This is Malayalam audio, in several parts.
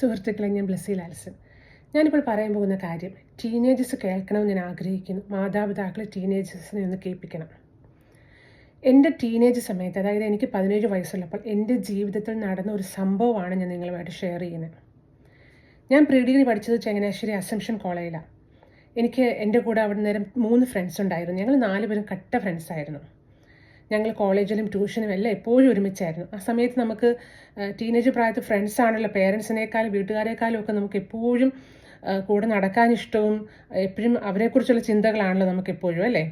സുഹൃത്തുക്കളെ ഞാൻ ബ്ലസ്സി ലാൽസൻ ഞാനിപ്പോൾ പറയാൻ പോകുന്ന കാര്യം ടീനേജേഴ്സ് കേൾക്കണമെന്ന് ഞാൻ ആഗ്രഹിക്കുന്നു. മാതാപിതാക്കൾ ടീനേജേഴ്സിനെ ഒന്ന് കേൾപ്പിക്കണം. എന്റെ ടീനേജ് സമയത്ത് അതായത് എനിക്ക് പതിനേഴ് വയസ്സുള്ളപ്പോൾ എന്റെ ജീവിതത്തിൽ നടന്ന ഒരു സംഭവമാണ് ഞാൻ നിങ്ങളുമായിട്ട് ഷെയർ ചെയ്യുന്നത്. ഞാൻ പ്രീ ഡിഗ്രി പഠിച്ചത് ചങ്ങനാശ്ശേരി അസംഷൻ കോളേജിലാണ്. എനിക്ക് എന്റെ കൂടെ അവിടെ നേരം മൂന്ന് ഫ്രണ്ട്സ് ഉണ്ടായിരുന്നു. ഞങ്ങൾ നാല് പേരും കട്ട ഫ്രണ്ട്സ് ആയിരുന്നു. ഞങ്ങൾ കോളേജിലും ട്യൂഷനും എല്ലാം എപ്പോഴും ഒരുമിച്ചായിരുന്നു. ആ സമയത്ത് നമുക്ക് ടീനേജ് പ്രായത്തിൽ ഫ്രണ്ട്സ് ആണല്ലോ. പേരൻസിനേക്കാളും വീട്ടുകാരെക്കാളും ഒക്കെ നമുക്ക് എപ്പോഴും കൂടെ നടക്കാൻ ഇഷ്ടവും എപ്പോഴും അവരെക്കുറിച്ചുള്ള ചിന്തകളാണല്ലോ നമുക്ക് എപ്പോഴും അല്ലേ?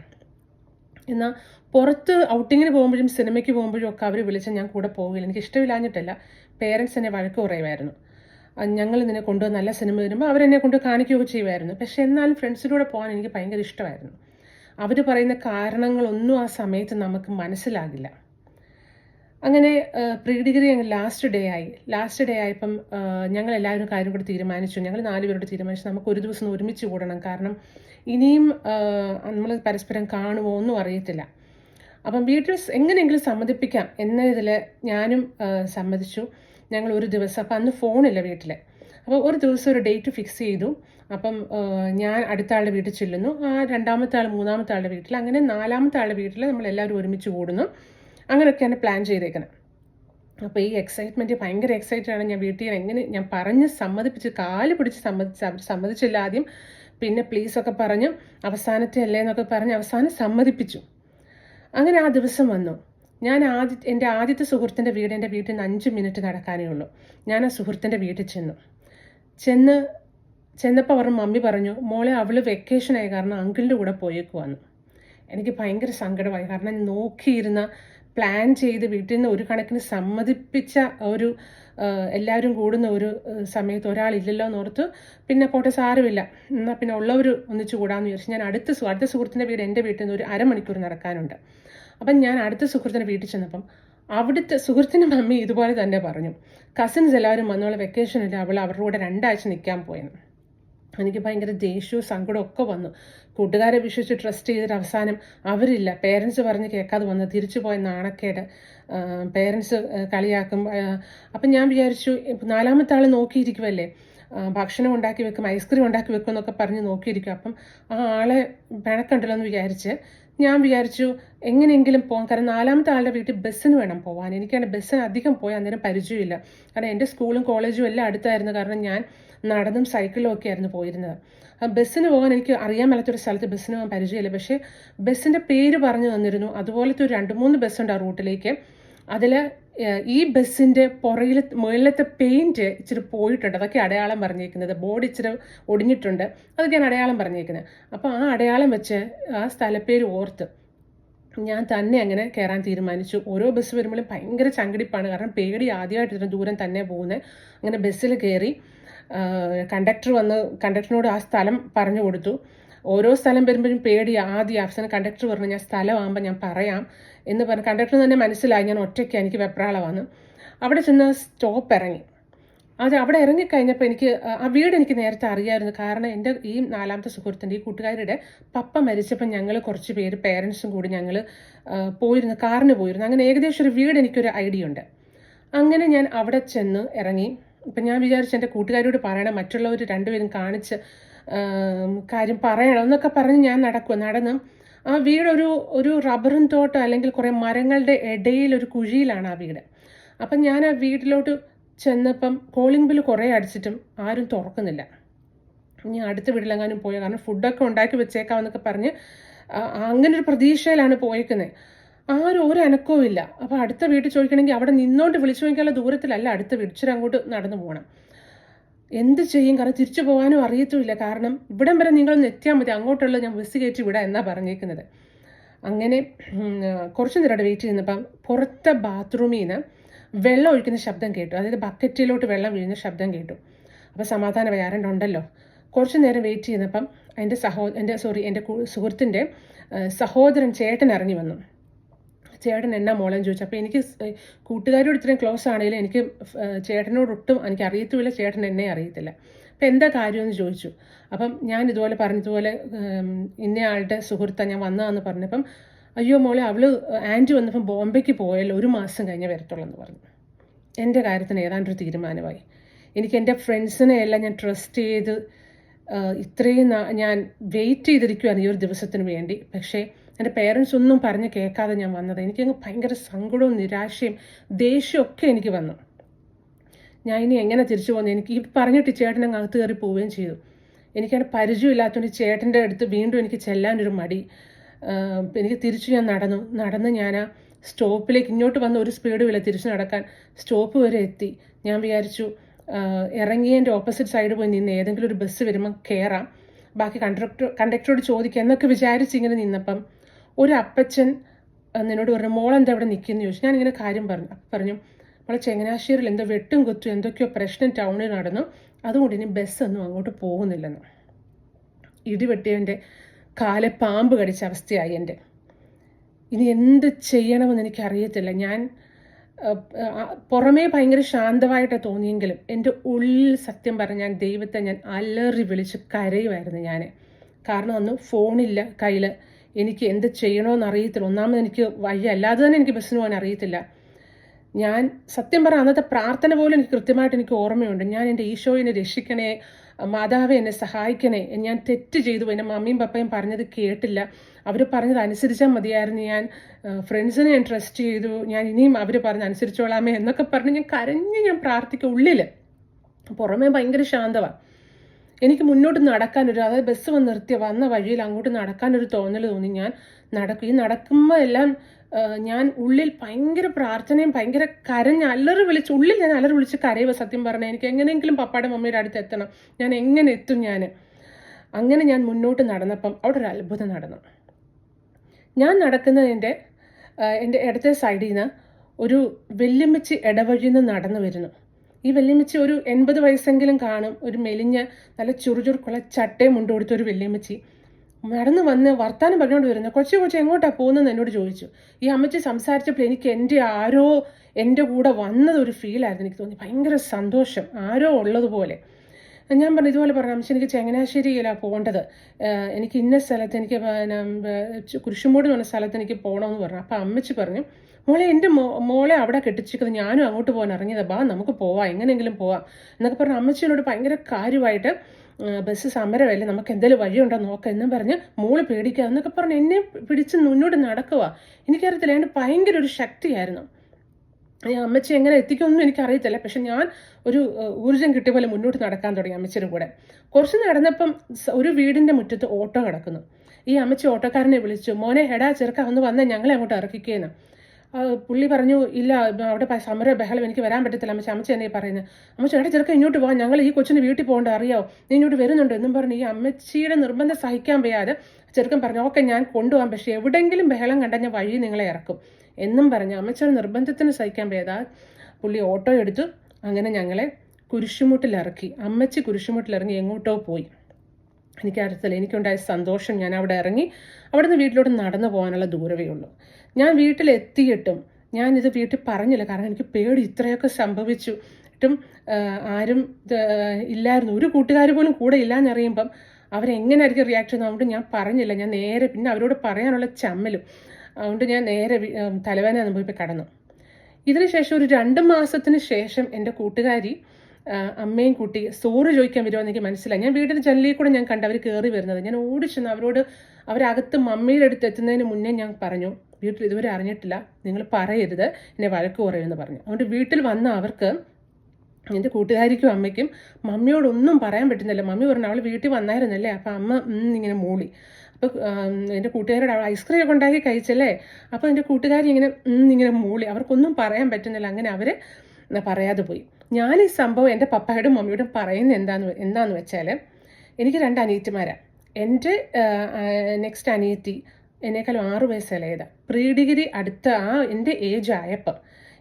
എന്നാൽ പുറത്ത് ഔട്ടിങ്ങിന് പോകുമ്പോഴും സിനിമയ്ക്ക് പോകുമ്പോഴും ഒക്കെ അവർ വിളിച്ചാൽ ഞാൻ കൂടെ പോകില്ല എനിക്ക് ഇഷ്ടമില്ലാഞ്ഞിട്ടല്ല. പേരൻസ് എന്നെ വഴക്ക് കുറയുമായിരുന്നു ഞങ്ങൾ നിന്നെ കൊണ്ടുവന്ന് നല്ല സിനിമ വരുമ്പോൾ അവരെന്നെ കൊണ്ട് കാണിക്കുകയൊക്കെ ചെയ്യുമായിരുന്നു. പക്ഷെ എന്നാലും ഫ്രണ്ട്സിന്റെ കൂടെ പോകാൻ എനിക്ക് ഭയങ്കര ഇഷ്ടമായിരുന്നു. അവർ പറയുന്ന കാരണങ്ങളൊന്നും ആ സമയത്ത് നമുക്ക് മനസ്സിലാകില്ല. അങ്ങനെ പ്രീ ഡിഗ്രി ഞങ്ങൾ ലാസ്റ്റ് ഡേ ആയി. ലാസ്റ്റ് ഡേ ആയപ്പം ഞങ്ങൾ എല്ലാവരും കാര്യം കൂടെ തീരുമാനിച്ചു. ഞങ്ങൾ നാലുപേരോട് തീരുമാനിച്ചു നമുക്ക് ഒരു ദിവസം ഒരുമിച്ച് കൂടണം. കാരണം ഇനിയും നമ്മൾ പരസ്പരം കാണുമോ ഒന്നും അറിയത്തില്ല. അപ്പം വീട്ടിൽ എങ്ങനെയെങ്കിലും സമ്മതിപ്പിക്കാം എന്ന ഇതിൽ ഞാനും സമ്മതിച്ചു. ഞങ്ങൾ ഒരു ദിവസം അപ്പം അന്ന് ഫോണില്ല വീട്ടിൽ അപ്പോൾ ഒരു ദിവസം ഒരു ഡേറ്റ് ഫിക്സ് ചെയ്തു. അപ്പം ഞാൻ അടുത്ത ആളുടെ വീട്ടിൽ ചെല്ലുന്നു. ആ രണ്ടാമത്തെ ആൾ മൂന്നാമത്തെ ആളുടെ വീട്ടിൽ അങ്ങനെ നാലാമത്തെ ആളുടെ വീട്ടിൽ നമ്മൾ എല്ലാവരും ഒരുമിച്ച് കൂടുന്നു. അങ്ങനെയൊക്കെയാണ് പ്ലാൻ ചെയ്തേക്കുന്നത് അപ്പോൾ ഈ എക്സൈറ്റ്മെന്റ് ഭയങ്കര എക്സൈറ്റഡ് ആണ്. ഞാൻ വീട്ടിൽ എങ്ങനെ ഞാൻ പറഞ്ഞ് സമ്മതിപ്പിച്ച് കാൽ പിടിച്ച് സമ്മതിച്ച് സമ്മതിച്ചില്ല ആദ്യം. പിന്നെ പ്ലീസൊക്കെ പറഞ്ഞു അവസാനത്തെ അല്ലേ എന്നൊക്കെ പറഞ്ഞ് അവസാനം സമ്മതിപ്പിച്ചു. അങ്ങനെ ആ ദിവസം വന്നു. ഞാൻ ആദ്യ എന്റെ ആദ്യത്തെ സുഹൃത്തിന്റെ വീട് എന്റെ വീട്ടിൽ നിന്ന് അഞ്ച് മിനിറ്റ് നടക്കാനേ ഉള്ളൂ. ഞാൻ ആ സുഹൃത്തിന്റെ വീട്ടിൽ ചെന്നു. ചെന്ന് ചെന്നപ്പോൾ അവർ മമ്മി പറഞ്ഞു മോളെ അവൾ വെക്കേഷനായി കാരണം അങ്കിളിന്റെ കൂടെ പോയേക്കുവാന്ന്. എനിക്ക് ഭയങ്കര സങ്കടമായി. കാരണം നോക്കിയിരുന്ന പ്ലാൻ ചെയ്ത് വീട്ടിൽ നിന്ന് ഒരു കണക്കിന് സമ്മതിപ്പിച്ച ഒരു എല്ലാവരും കൂടുന്ന ഒരു സമയത്ത് ഒരാളില്ലല്ലോ എന്നോർത്ത് പിന്നെ പോട്ടെ സാരമില്ല. എന്നാൽ പിന്നെ ഉള്ളവർ ഒന്നിച്ച് കൂടാമെന്ന് വിചാരിച്ചു ഞാൻ അടുത്ത അടുത്ത സുഹൃത്തിന്റെ വീട് എന്റെ വീട്ടിൽ നിന്ന് ഒരു അരമണിക്കൂർ നടക്കാനുണ്ട്. അപ്പം ഞാൻ അടുത്ത സുഹൃത്തിന്റെ വീട്ടിൽ ചെന്നപ്പം അവിടുത്തെ സുഹൃത്തിന്റെ മമ്മി ഇതുപോലെ തന്നെ പറഞ്ഞു. കസിൻസ് എല്ലാവരും വന്നോളെ വെക്കേഷനിൽ അവൾ അവരുടെ കൂടെ രണ്ടാഴ്ച നിൽക്കാൻ പോയെന്ന്. എനിക്ക് ഭയങ്കര ദേഷ്യവും സങ്കടവും ഒക്കെ വന്നു. കൂട്ടുകാരെ വിശ്വസിച്ച് ട്രസ്റ്റ് ചെയ്തിട്ട് അവസാനം അവരില്ല. പേരൻസ് പറഞ്ഞ് കേൾക്കാതെ വന്ന്. തിരിച്ചു പോയ നാണക്കേട് പേരൻസ് കളിയാക്കും അപ്പം ഞാൻ വിചാരിച്ചു നാലാമത്തെ ആൾ നോക്കിയിരിക്കുമല്ലേ ഭക്ഷണം ഉണ്ടാക്കി വെക്കും ഐസ്ക്രീം ഉണ്ടാക്കി വെക്കും എന്നൊക്കെ പറഞ്ഞ് നോക്കിയിരിക്കും. അപ്പം ആ ആളെ പിണക്കണ്ടല്ലോ എന്ന് വിചാരിച്ച് ഞാൻ വിചാരിച്ചു എങ്ങനെയെങ്കിലും പോകാം. കാരണം നാലാമത്തെ ആളുടെ വീട്ടിൽ ബസ്സിന് വേണം പോകാൻ. എനിക്കാണ് ബസ്സിന് അധികം പോയി അന്നേരം പരിചയമില്ല. കാരണം എന്റെ സ്കൂളും കോളേജും എല്ലാം അടുത്തായിരുന്നു കാരണം ഞാൻ നടന്നും സൈക്കിളും ഒക്കെ ആയിരുന്നു പോയിരുന്നത്. ബസ്സിന് പോകാൻ എനിക്ക് അറിയാൻ മേലാത്തൊരു സ്ഥലത്ത് ബസ്സിന് പോകാൻ പരിചയമില്ല. പക്ഷേ ബസ്സിന്റെ പേര് പറഞ്ഞു തന്നിരുന്നു. അതുപോലത്തെ ഒരു രണ്ട് മൂന്ന് ബസ്സുണ്ട് ആ റൂട്ടിലേക്ക്. അതിൽ ഈ ബസ്സിന്റെ പുറയിലെ മുകളിലത്തെ പെയിന്റ് ഇച്ചിരി പോയിട്ടുണ്ട്. അതൊക്കെ അടയാളം പറഞ്ഞേക്കുന്നത്. ബോർഡ് ഇച്ചിരി ഒടിഞ്ഞിട്ടുണ്ട്. അതൊക്കെയാണ് അടയാളം പറഞ്ഞേക്കുന്നത്. അപ്പോൾ ആ അടയാളം വെച്ച് ആ സ്ഥലപ്പേര് ഓർത്ത് ഞാൻ തന്നെ അങ്ങനെ കയറാൻ തീരുമാനിച്ചു. ഓരോ ബസ് വരുമ്പോഴും ഭയങ്കര ചങ്കടിപ്പാണ്. കാരണം പേടി ആദ്യമായിട്ട് ഇത്ര ദൂരം തന്നെ പോകുന്നത്. അങ്ങനെ ബസ്സിൽ കയറി കണ്ടക്ടർ വന്ന് കണ്ടക്ടറിനോട് ആ സ്ഥലം പറഞ്ഞു കൊടുത്തു. ഓരോ സ്ഥലം വരുമ്പോഴും പേടി ആദ്യം അവസാനം കണ്ടക്ടർ പറഞ്ഞു ഞാൻ സ്ഥലമാകുമ്പോൾ ഞാൻ പറയാം എന്ന് പറഞ്ഞു കണ്ടക്ടർ തന്നെ മനസ്സിലായി. ഞാൻ ഒറ്റയ്ക്ക് എനിക്ക് വെപ്രാളമാണ്. അവിടെ ചെന്ന് സ്റ്റോപ്പ് ഇറങ്ങി. അത് അവിടെ ഇറങ്ങിക്കഴിഞ്ഞപ്പോൾ എനിക്ക് ആ- വീട് എനിക്ക് നേരത്തെ അറിയാമായിരുന്നു കാരണം എന്റെ ഈ നാലാമത്തെ സുഹൃത്തിന്റെ ഈ കൂട്ടുകാരുടെ പപ്പ മരിച്ചപ്പോൾ ഞങ്ങൾ കുറച്ച് പേര് പേരൻസും കൂടി ഞങ്ങൾ പോയിരുന്നു കാറിന് പോയിരുന്നു. അങ്ങനെ ഏകദേശം ഒരു വീട് എനിക്കൊരു ഐഡിയ ഉണ്ട്. അങ്ങനെ ഞാൻ അവിടെ ചെന്ന് ഇറങ്ങി. ഇപ്പം ഞാൻ വിചാരിച്ചു എന്റെ കൂട്ടുകാരോട് പറയണം മറ്റുള്ളവർ രണ്ടുപേരും കാണിച്ച് കാര്യം പറയണം എന്നൊക്കെ പറഞ്ഞ് ഞാൻ നടക്കും നടന്ന് ആ വീടൊരു ഒരു റബ്ബറും തോട്ടം അല്ലെങ്കിൽ കുറേ മരങ്ങളുടെ ഇടയിൽ ഒരു കുഴിയിലാണ് ആ വീട്. അപ്പം ഞാൻ ആ വീട്ടിലോട്ട് ചെന്നപ്പം കോളിംഗ് ബില്ല് കുറേ അടിച്ചിട്ടും ആരും തുറക്കുന്നില്ല. ഇനി അടുത്ത വീട്ടിലെങ്ങാനും പോയ കാരണം ഫുഡൊക്കെ ഉണ്ടാക്കി വെച്ചേക്കാമെന്നൊക്കെ പറഞ്ഞ് അങ്ങനെ ഒരു പ്രതീക്ഷയിലാണ് പോയേക്കുന്നത് ആരും ഒരു അനക്കവും ഇല്ല അപ്പോൾ അടുത്ത വീട്ടിൽ ചോദിക്കണമെങ്കിൽ അവിടെ നിന്നോണ്ട് വിളിച്ചു നോക്കിയാലുള്ള ദൂരത്തിലല്ല അടുത്ത വീട്. ഇച്ചിരി അങ്ങോട്ട് നടന്നു പോകണം. എന്ത് ചെയ്യും? കാരണം തിരിച്ചു പോകാനും അറിയത്തുമില്ല. കാരണം ഇവിടം വരെ നിങ്ങൾ എത്തിയാൽ മതി. അങ്ങോട്ടുള്ള ഞാൻ ബസ് കയറ്റി വിടാം എന്നാ പറഞ്ഞേക്കുന്നത്. അങ്ങനെ കുറച്ച് നേരം വെയിറ്റ് ചെയ്യുന്നപ്പം പുറത്തെ ബാത്റൂമിൽ നിന്ന് വെള്ളം ഒഴിക്കുന്ന ശബ്ദം കേട്ടു. അതായത് ബക്കറ്റിലോട്ട് വെള്ളം വീഴുന്ന ശബ്ദം കേട്ടു. അപ്പോൾ സമാധാനം വേറെ ഉണ്ടല്ലോ? കുറച്ച് നേരം വെയിറ്റ് ചെയ്യുന്നപ്പം എന്റെ സഹോ എന്റെ സോറി എന്റെ സുഹൃത്തിന്റെ സഹോദരൻ ചേട്ടൻ ഇറങ്ങി വന്നു. ചേട്ടൻ എന്നാ മോളെന്ന് ചോദിച്ചു. അപ്പോൾ എനിക്ക് കൂട്ടുകാരോട് ഇത്രയും ക്ലോസ് ആണെങ്കിലും എനിക്ക് ചേട്ടനോടൊട്ടും എനിക്ക് അറിയത്തുമില്ല. ചേട്ടൻ എന്നെ അറിയത്തില്ല. അപ്പം എന്താ കാര്യമെന്ന് ചോദിച്ചു. അപ്പം ഞാൻ ഇതുപോലെ പറഞ്ഞതുപോലെ ഇന്നയാളുടെ സുഹൃത്താണ് ഞാൻ വന്നതാന്ന് പറഞ്ഞപ്പം അയ്യോ മോളെ അവൾ ആന്റി വന്നപ്പം ബോംബെക്ക് പോയല്ലോ. ഒരു മാസം കഴിഞ്ഞ് വരത്തുള്ളൂ എന്ന് പറഞ്ഞു. എന്റെ കാര്യത്തിന് ഏതാണ്ടൊരു തീരുമാനമായി. എനിക്ക് എന്റെ ഫ്രണ്ട്സിനെ എല്ലാം ഞാൻ ട്രസ്റ്റ് ചെയ്ത് ഇത്രയും ഞാൻ വെയിറ്റ് ചെയ്തിരിക്കുകയാണ് ഈ ഒരു ദിവസത്തിന് വേണ്ടി. പക്ഷേ എന്റെ പേരൻസ് ഒന്നും പറഞ്ഞ് കേൾക്കാതെ ഞാൻ വന്നത്. എനിക്കങ്ങ് ഭയങ്കര സങ്കടവും നിരാശയും ദേഷ്യമൊക്കെ എനിക്ക് വന്നു. ഞാൻ ഇനി എങ്ങനെ തിരിച്ചു പോകുന്നത് എനിക്ക് ഈ പറഞ്ഞിട്ട് ചേട്ടനെ അകത്ത് കയറി പോവുകയും ചെയ്തു. എനിക്കങ്ങനെ പരിചയമില്ലാത്തതുകൊണ്ട് ചേട്ടന്റെ അടുത്ത് വീണ്ടും എനിക്ക് ചെല്ലാനൊരു മടി. എനിക്ക് തിരിച്ചു ഞാൻ നടന്നു. നടന്ന് ഞാൻ ആ സ്റ്റോപ്പിലേക്ക് ഇങ്ങോട്ട് വന്ന ഒരു സ്പീഡും ഇല്ല തിരിച്ചു നടക്കാൻ സ്റ്റോപ്പ് വരെ എത്തി. ഞാൻ വിചാരിച്ചു ഇറങ്ങിയതിന്റെ ഓപ്പോസിറ്റ് സൈഡ് പോയി നിന്ന് ഏതെങ്കിലും ഒരു ബസ് വരുമ്പം കയറാം ബാക്കി കണ്ടക്ടർ കണ്ടക്ടറോട് ചോദിക്കാം എന്നൊക്കെ വിചാരിച്ച് ഇങ്ങനെ നിന്നപ്പം ഒരു അപ്പച്ചൻ അന്ന് എന്നോട് പറഞ്ഞു മോളെന്താ ഇവിടെ നിൽക്കുന്നു? ചോദിച്ചു. ഞാനിങ്ങനെ കാര്യം പറഞ്ഞു അപ്പം പറഞ്ഞു നമ്മളെ ചങ്ങനാശ്ശേരിയിൽ എന്തോ വെട്ടും കുത്തും എന്തൊക്കെയോ പ്രശ്നം ടൗണിൽ നടന്നു. അതുകൊണ്ട് ഇനി ബസ്സൊന്നും അങ്ങോട്ട് പോകുന്നില്ലെന്ന്. ഇടിവെട്ടിയവന്റെ കാലെ പാമ്പ് കടിച്ച അവസ്ഥയായി എന്റെ ഇനി എന്ത് ചെയ്യണമെന്ന് എനിക്കറിയത്തില്ല. ഞാൻ പുറമേ ഭയങ്കര ശാന്തമായിട്ട് തോന്നിയെങ്കിലും എന്റെ ഉള്ളിൽ സത്യം പറഞ്ഞാൽ ദൈവത്തെ ഞാൻ അലറി വിളിച്ച് കരയുമായിരുന്നു ഞാൻ കാരണം അന്ന് ഫോണില്ല കയ്യിൽ എനിക്ക് എന്ത് ചെയ്യണമെന്ന് അറിയത്തില്ല. ഒന്നാമത് എനിക്ക് വയ്യ. അല്ലാതെ തന്നെ എനിക്ക് ബസ്സിന് പോകാൻ അറിയത്തില്ല. ഞാൻ സത്യം പറഞ്ഞ അന്നത്തെ പ്രാർത്ഥന പോലും എനിക്ക് കൃത്യമായിട്ട് എനിക്ക് ഓർമ്മയുണ്ട്. ഞാൻ എന്റെ ഈശോയിനെ രക്ഷിക്കണേ മാതാവെ എന്നെ സഹായിക്കണേ ഞാൻ തെറ്റ് ചെയ്തു. എന്റെ മമ്മിയും പപ്പയും പറഞ്ഞത് കേട്ടില്ല. അവർ പറഞ്ഞത് അനുസരിച്ചാൽ മതിയായിരുന്നു. ഞാൻ ഫ്രണ്ട്സിനെ ഞാൻ ട്രസ്റ്റ് ചെയ്തു. ഞാൻ ഇനിയും അവർ പറഞ്ഞ് അനുസരിച്ചോളാമേ എന്നൊക്കെ പറഞ്ഞ് ഞാൻ കരഞ്ഞ് ഞാൻ പ്രാർത്ഥിക്കുക ഉള്ളിൽ പുറമേ ഭയങ്കര ശാന്തമാണ് എനിക്ക് മുന്നോട്ട് നടക്കാനൊരു അതായത് ബസ് വന്ന് നിർത്തിയ വന്ന വഴിയിൽ അങ്ങോട്ട് നടക്കാനൊരു തോന്നൽ തോന്നി. ഞാൻ നടക്കും. ഈ നടക്കുമ്പോൾ എല്ലാം ഞാൻ ഉള്ളിൽ ഭയങ്കര പ്രാർത്ഥനയും ഭയങ്കര കരഞ്ഞ് അലറി വിളിച്ച് ഉള്ളിൽ ഞാൻ അലറി വിളിച്ച് കരയുക സത്യം പറഞ്ഞു. എനിക്ക് എങ്ങനെയെങ്കിലും പപ്പായുടെ മമ്മിയുടെ അടുത്ത് എത്തണം. ഞാൻ എങ്ങനെ എത്തും ഞാൻ? അങ്ങനെ ഞാൻ മുന്നോട്ട് നടന്നപ്പം അവിടെ ഒരു അത്ഭുതം നടന്നു. ഞാൻ നടക്കുന്നതിന്റെ എന്റെ ഇടത്തെ സൈഡിൽ നിന്ന് ഒരു വെല്ലുമിച്ച് ഇടവഴിയിൽ നിന്ന് നടന്നു വരുന്നു. ഈ വെല്ലുമിച്ച് ഒരു എൺപത് വയസ്സെങ്കിലും കാണും. ഒരു മെലിഞ്ഞ നല്ല ചുറുചുറുക്കുള്ള ചട്ടയും മുണ്ട് കൊടുത്ത ഒരു വെല്ലുമിച്ചി നടന്നു വന്ന് വർത്താനം പറഞ്ഞുകൊണ്ട് വരുന്നത് കൊച്ചു കൊച്ചു എങ്ങോട്ടാണ് പോകുന്നതെന്ന് എന്നോട് ചോദിച്ചു. ഈ അമ്മച്ചി സംസാരിച്ചപ്പോൾ എനിക്ക് എന്റെ ആരോ എന്റെ കൂടെ വന്നത് ഒരു ഫീലായിരുന്നു എനിക്ക് തോന്നി. ഭയങ്കര സന്തോഷം. ആരോ ഉള്ളതുപോലെ. ഞാൻ പറഞ്ഞു ഇതുപോലെ പറഞ്ഞു അമ്മച്ചി എനിക്ക് ചങ്ങനാശ്ശേരിയിലാണ് പോകേണ്ടത്. എനിക്ക് ഇന്ന സ്ഥലത്ത് എനിക്ക് കുരിശുമൂട് എന്ന് പറഞ്ഞ സ്ഥലത്ത് എനിക്ക് പോകണമെന്ന് പറഞ്ഞു. അപ്പോൾ അമ്മച്ചി പറഞ്ഞു മോളെ എന്റെ മോളെ അവിടെ കെട്ടിച്ചിരിക്കുന്നത് ഞാനും അങ്ങോട്ട് പോകാൻ ഇറങ്ങിയതാ. ബാ നമുക്ക് പോവാം. എങ്ങനെയെങ്കിലും പോവാം എന്നൊക്കെ പറഞ്ഞ് അമ്മച്ചിനോട് ഭയങ്കര കാര്യമായിട്ട് ബസ് സമരമല്ലേ നമുക്ക് എന്തെങ്കിലും വഴിയുണ്ടോ നോക്കാം എന്നും പറഞ്ഞ് മോൾ പേടിക്കുക എന്നൊക്കെ പറഞ്ഞ് എന്നെ പിടിച്ച് മുന്നോട്ട് നടക്കുക എനിക്കറിയത്തില്ല അതിന് ഭയങ്കര ഒരു ശക്തിയായിരുന്നു. അമ്മച്ചി എങ്ങനെ എത്തിക്കുമെന്നും എനിക്കറിയത്തില്ല. പക്ഷെ ഞാൻ ഒരു ഊർജം ഊർജം കിട്ടിയ പോലെ മുന്നോട്ട് നടക്കാൻ തുടങ്ങി അമ്മച്ചിയുടെ കൂടെ. കുറച്ച് നടന്നപ്പം ഒരു വീടിന്റെ മുറ്റത്ത് ഓട്ടോ കിടക്കുന്നു. ഈ അമ്മച്ചി ഓട്ടോക്കാരനെ വിളിച്ചു. മോനെ ഹെഡാ ചെറുക്ക ഒന്ന് വന്നാൽ ഞങ്ങളെ അങ്ങോട്ട് ഇറക്കിക്കേന്ന്. പുള്ളി പറഞ്ഞു ഇല്ല അവിടെ സമര ബഹളം എനിക്ക് വരാൻ പറ്റത്തില്ല അമ്മച്ച. അമ്മച്ച എന്നെ പറയുന്നത് അമ്മച്ച എടാ ചെറുക്ക ഇങ്ങോട്ട് പോകാം ഞങ്ങൾ ഈ കൊച്ചിന് വീട്ടിൽ പോകേണ്ട അറിയാവോ നീ ഇങ്ങോട്ട് വരുന്നുണ്ട്? എന്നും പറഞ്ഞു ഈ അമ്മച്ചിയുടെ നിർബന്ധം സഹിക്കാൻ വയ്യാതെ ചെറുക്കൻ പറഞ്ഞു ഓക്കെ ഞാൻ കൊണ്ടുപോകാം. പക്ഷേ എവിടെയെങ്കിലും ബഹളം കണ്ടാൽ ഞാൻ വഴി നിങ്ങളെ ഇറക്കും. എന്നും പറഞ്ഞു അമ്മച്ചയുടെ നിർബന്ധത്തിന് സഹിക്കാൻ വയ്യാതെ പുള്ളി ഓട്ടോ എടുത്തു. അങ്ങനെ ഞങ്ങളെ കുരിശുമുട്ടിലിറക്കി അമ്മച്ചി കുരിശുമുട്ടിലിറങ്ങി എങ്ങോട്ടോ പോയി. എനിക്ക് അറിയത്തില്ല എനിക്കുണ്ടായ സന്തോഷം. ഞാൻ അവിടെ ഇറങ്ങി അവിടുന്ന് വീട്ടിലോട്ട് നടന്നു പോകാനുള്ള ദൂരവേ ഉള്ളൂ. ഞാൻ വീട്ടിലെത്തിയിട്ടും ഞാൻ ഇത് വീട്ടിൽ പറഞ്ഞില്ല. കാരണം എനിക്ക് പേടി. ഇത്രയൊക്കെ സംഭവിച്ചു. ട്ടും ആരും ഇല്ലായിരുന്നു. ഒരു കൂട്ടുകാർ പോലും കൂടെ ഇല്ലാന്നറിയുമ്പം അവരെങ്ങനെയായിരിക്കും റിയാക്ട് ചെയ്യുന്നത് ഞാൻ പറഞ്ഞില്ല. ഞാൻ നേരെ പിന്നെ അവരോട് പറയാനുള്ള ചമ്മലും. അതുകൊണ്ട് ഞാൻ നേരെ തലവേദന അനുഭവിപ്പോൾ കടന്നു. ഇതിനുശേഷം ഒരു രണ്ട് മാസത്തിന് ശേഷം എന്റെ കൂട്ടുകാരി അമ്മയും കൂട്ടി സോറ് ചോദിക്കാൻ വരുമോ എന്ന് എനിക്ക് മനസ്സിലായി. ഞാൻ വീടിന്റെ ജനലിൽ കൂടെ ഞാൻ കണ്ട് അവർ കയറി വരുന്നത്. ഞാൻ ഓടിച്ചെന്ന് അവരോട് അവരകത്ത് മമ്മിയുടെ അടുത്ത് എത്തുന്നതിന് മുന്നേ ഞാൻ പറഞ്ഞു വീട്ടിൽ ഇതുവരെ അറിഞ്ഞിട്ടില്ല. നിങ്ങൾ പറയരുത്. എന്നെ വഴക്ക് കുറയുമെന്ന് പറഞ്ഞു. അതുകൊണ്ട് വീട്ടിൽ വന്ന അവർക്ക് എന്റെ കൂട്ടുകാരിക്കും അമ്മയ്ക്കും മമ്മിയോടൊന്നും പറയാൻ പറ്റുന്നില്ല. മമ്മി പറഞ്ഞു അവൾ വീട്ടിൽ വന്നായിരുന്നല്ലേ? അപ്പം അമ്മ ഇങ്ങനെ മൂളി. അപ്പോൾ എന്റെ കൂട്ടുകാരോട് അവൾ ഐസ്ക്രീം ഒക്കെ ഉണ്ടാക്കി കഴിച്ചല്ലേ? അപ്പോൾ എന്റെ കൂട്ടുകാരി ഇങ്ങനെ ഇങ്ങനെ മൂളി. അവർക്കൊന്നും പറയാൻ പറ്റുന്നില്ല. അങ്ങനെ അവർ പറയാതെ പോയി. ഞാൻ ഈ സംഭവം എന്റെ പപ്പായോടും മമ്മിയോടും പറയുന്നത് എന്താന്ന് എന്താന്ന് വെച്ചാൽ എനിക്ക് രണ്ട് അനിയത്തിമാരാണ് എന്റെ നെക്സ്റ്റ് അനിയത്തി എന്നേക്കാളും ആറ് വയസ്സ് ഇളയതാണ് പ്രീ ഡിഗ്രി അടുത്ത ആ എന്റെ ഏജ് ആയപ്പോൾ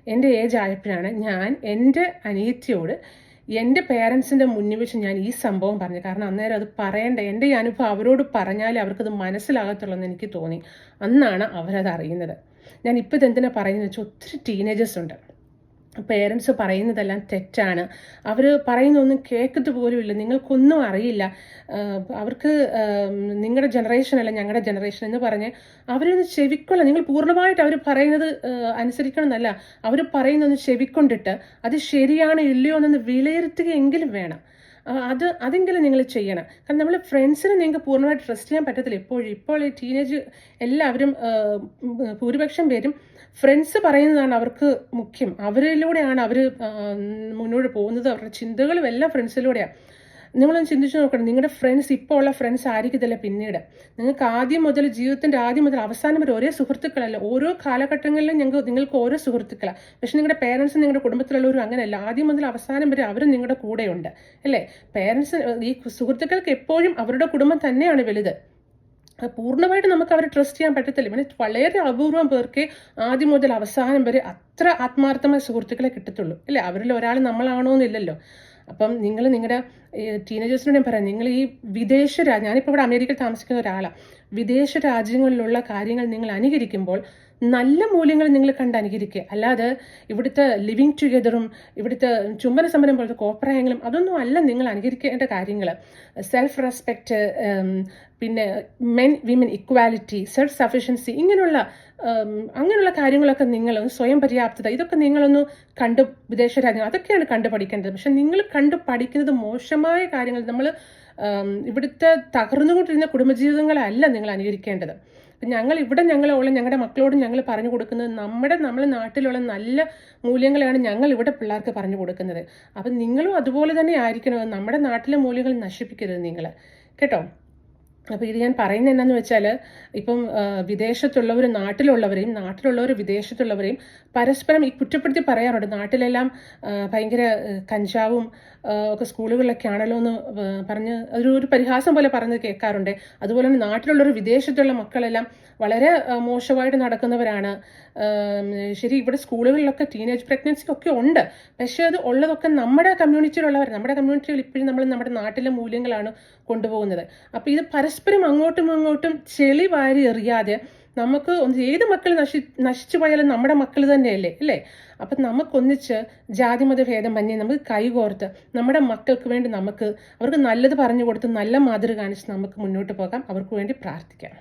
എന്റെ ഏജ് ആയപ്പോഴാണ് ഞാൻ എന്റെ അനിയത്തിയോട് എന്റെ പേരൻസിന്റെ മുന്നിൽ വെച്ച് ഞാൻ ഈ സംഭവം പറഞ്ഞു. കാരണം അന്നേരം അത് പറയേണ്ട എന്റെ ഈ അനുഭവം അവരോട് പറഞ്ഞാലേ അവർക്കത് മനസ്സിലാകത്തുള്ളൂ എന്ന് എനിക്ക് തോന്നി. അന്നാണ് അവരത് അറിയുന്നത്. ഞാൻ ഇപ്പോൾ ഇതെന്തിനാ പറയുന്നത് വെച്ചാൽ ഒത്തിരി ടീനേജേഴ്സ് ഉണ്ട്. പേരൻസ് പറയുന്നതെല്ലാം തെറ്റാണ്. അവർ പറയുന്നൊന്നും കേൾക്കത്ത് പോലുമില്ല. നിങ്ങൾക്കൊന്നും അറിയില്ല. അവർക്ക് നിങ്ങളുടെ ജനറേഷൻ അല്ല ഞങ്ങളുടെ ജനറേഷൻ എന്ന് പറഞ്ഞ് അവരൊന്ന് ചെവിക്കൊള്ള നിങ്ങൾ പൂർണമായിട്ട് അവർ പറയുന്നത് അനുസരിക്കണം എന്നല്ല. അവർ പറയുന്നൊന്ന് ചെവിക്കൊണ്ടിട്ട് അത് ശരിയാണോ ഇല്ലയോ എന്നൊന്ന് വിലയിരുത്തുകയെങ്കിലും വേണം. അത് അതെങ്കിലും നിങ്ങൾ ചെയ്യണം. കാരണം നമ്മൾ ഫ്രണ്ട്സിനെ നിങ്ങൾക്ക് പൂർണമായിട്ട് ട്രസ്റ്റ് ചെയ്യാൻ പറ്റത്തില്ല. ഇപ്പോഴും ഇപ്പോൾ ഈ ടീനേജ് എല്ലാവരും ഭൂരിപക്ഷം പേരും ഫ്രണ്ട്സ് പറയുന്നതാണ് അവർക്ക് മുഖ്യം. അവരിലൂടെയാണ് അവർ മുന്നോട്ട് പോകുന്നത്. അവരുടെ ചിന്തകളും എല്ലാം ഫ്രണ്ട്സിലൂടെയാണ് നിങ്ങളൊന്ന് ചിന്തിച്ചു നോക്കണം. നിങ്ങളുടെ ഫ്രണ്ട്സ് ഇപ്പോൾ ഉള്ള ഫ്രണ്ട്സ് ആയിരിക്കത്തില്ല പിന്നീട്. നിങ്ങൾക്ക് ആദ്യം മുതൽ ജീവിതത്തിന്റെ ആദ്യം മുതൽ അവസാനം വരെ ഒരേ സുഹൃത്തുക്കളല്ല. ഓരോ കാലഘട്ടങ്ങളിലും ഞങ്ങൾക്ക് നിങ്ങൾക്ക് ഓരോ സുഹൃത്തുക്കളാണ് പക്ഷെ നിങ്ങളുടെ പേരൻസ് നിങ്ങളുടെ കുടുംബത്തിലുള്ളവരും അങ്ങനെയല്ല. ആദ്യം മുതൽ അവസാനം വരെ അവരും നിങ്ങളുടെ കൂടെയുണ്ട്. അല്ലേ? പേരൻസ് ഈ സുഹൃത്തുക്കൾക്ക് എപ്പോഴും അവരുടെ കുടുംബം തന്നെയാണ് വലുത്. പൂർണമായിട്ട് നമുക്ക് അവരെ ട്രസ്റ്റ് ചെയ്യാൻ പറ്റത്തില്ല. പിന്നെ വളരെ അപൂർവം പേർക്ക് ആദ്യം മുതൽ അവസാനം വരെ അത്ര ആത്മാർത്ഥമായ സുഹൃത്തുക്കളെ കിട്ടത്തുള്ളൂ. അല്ലേ? അവരിൽ ഒരാൾ നമ്മളാണോ എന്നില്ലല്ലോ അപ്പം നിങ്ങൾ നിങ്ങളുടെ ടീനേജേഴ്സിനോട് ഞാൻ പറയാം നിങ്ങൾ ഈ വിദേശ ഞാനിപ്പോൾ ഇവിടെ അമേരിക്കയിൽ താമസിക്കുന്ന ഒരാളാണ് വിദേശ രാജ്യങ്ങളിലുള്ള കാര്യങ്ങൾ നിങ്ങൾ അനുകരിക്കുമ്പോൾ നല്ല മൂല്യങ്ങൾ നിങ്ങൾ കണ്ട് അനുകരിക്കുക. അല്ലാതെ ഇവിടുത്തെ ലിവിങ് ടുഗെദറും ഇവിടുത്തെ ചുംബന സമരം പോലത്തെ കോപ്രായങ്ങളും അതൊന്നും അല്ല നിങ്ങൾ അനുകരിക്കേണ്ട കാര്യങ്ങൾ സെൽഫ് റെസ്പെക്റ്റ് പിന്നെ men women equality self sufficiency ഇങ്ങനെയുള്ള അങ്ങനെയുള്ള കാര്യങ്ങളൊക്കെ നിങ്ങൾ സ്വയം പര്യാപ്തത ഇതൊക്കെ നിങ്ങളൊന്ന് കണ്ട് വിദേശ രാജ്യങ്ങൾ അതൊക്കെയാണ് കണ്ടു പഠിക്കേണ്ടത്. പക്ഷെ നിങ്ങൾ കണ്ടു പഠിക്കുന്നത് മോശമായ കാര്യങ്ങൾ നമ്മൾ ഇവിടുത്തെ തകർന്നുകൊണ്ടിരുന്ന കുടുംബജീവിതങ്ങളല്ല നിങ്ങൾ അനുകരിക്കേണ്ടത്. അപ്പം ഞങ്ങൾ ഇവിടെ ഞങ്ങളോളം ഞങ്ങളുടെ മക്കളോട് ഞങ്ങൾ പറഞ്ഞു കൊടുക്കുന്നത് നമ്മുടെ നമ്മൾ നാട്ടിലുള്ള നല്ല മൂല്യങ്ങളാണ് ഞങ്ങൾ ഇവിടെ പിള്ളേർക്ക് പറഞ്ഞു കൊടുക്കുന്നത്. അപ്പം നിങ്ങളും അതുപോലെ തന്നെ ആയിരിക്കണം. നമ്മുടെ നാട്ടിലെ മൂല്യങ്ങൾ നശിപ്പിക്കരുത് നിങ്ങൾ. കേട്ടോ? അപ്പോൾ ഇത് ഞാൻ പറയുന്നത് എന്നാന്ന് വെച്ചാൽ ഇപ്പം വിദേശത്തുള്ളവർ നാട്ടിലുള്ളവരെയും നാട്ടിലുള്ളവർ വിദേശത്തുള്ളവരെയും പരസ്പരം ഈ കുറ്റപ്പെടുത്തി പറയാറുണ്ട്. നാട്ടിലെല്ലാം ഭയങ്കര കഞ്ചാവും ഒക്കെ സ്കൂളുകളിലൊക്കെ ആണല്ലോ എന്ന് പറഞ്ഞ് അതൊരു ഒരു പരിഹാസം പോലെ പറഞ്ഞ് കേൾക്കാറുണ്ട്. അതുപോലെ തന്നെ നാട്ടിലുള്ളവർ വിദേശത്തുള്ള മക്കളെല്ലാം വളരെ മോശമായിട്ട് നടക്കുന്നവരാണ്. ശരി ഇവിടെ സ്കൂളുകളിലൊക്കെ ടീനേജ് പ്രഗ്നൻസി ഒക്കെ ഉണ്ട്. പക്ഷേ അത് ഉള്ളതൊക്കെ നമ്മുടെ കമ്മ്യൂണിറ്റിയിലുള്ളവർ നമ്മുടെ കമ്മ്യൂണിറ്റിയിൽ ഇപ്പോഴും നമ്മൾ നമ്മുടെ നാട്ടിലെ മൂല്യങ്ങളാണ് കൊണ്ടുപോകുന്നത്. അപ്പോൾ ഇത് പരസ്പരം അങ്ങോട്ടും അങ്ങോട്ടും ചെളി വാരി എറിയാതെ നമുക്ക് ഏത് മക്കൾ നശി നശിച്ചു പോയാലും നമ്മുടെ മക്കൾ തന്നെയല്ലേ അല്ലേ? അപ്പം നമുക്കൊന്നിച്ച് ജാതിമത ഭേദമന്യേ നമുക്ക് കൈകോർത്ത് നമ്മുടെ മക്കൾക്ക് വേണ്ടി നമുക്ക് അവർക്ക് നല്ലത് പറഞ്ഞു കൊടുത്ത് നല്ല മാതൃക കാണിച്ച് നമുക്ക് മുന്നോട്ട് പോകാം. അവർക്ക് വേണ്ടി പ്രാർത്ഥിക്കാം.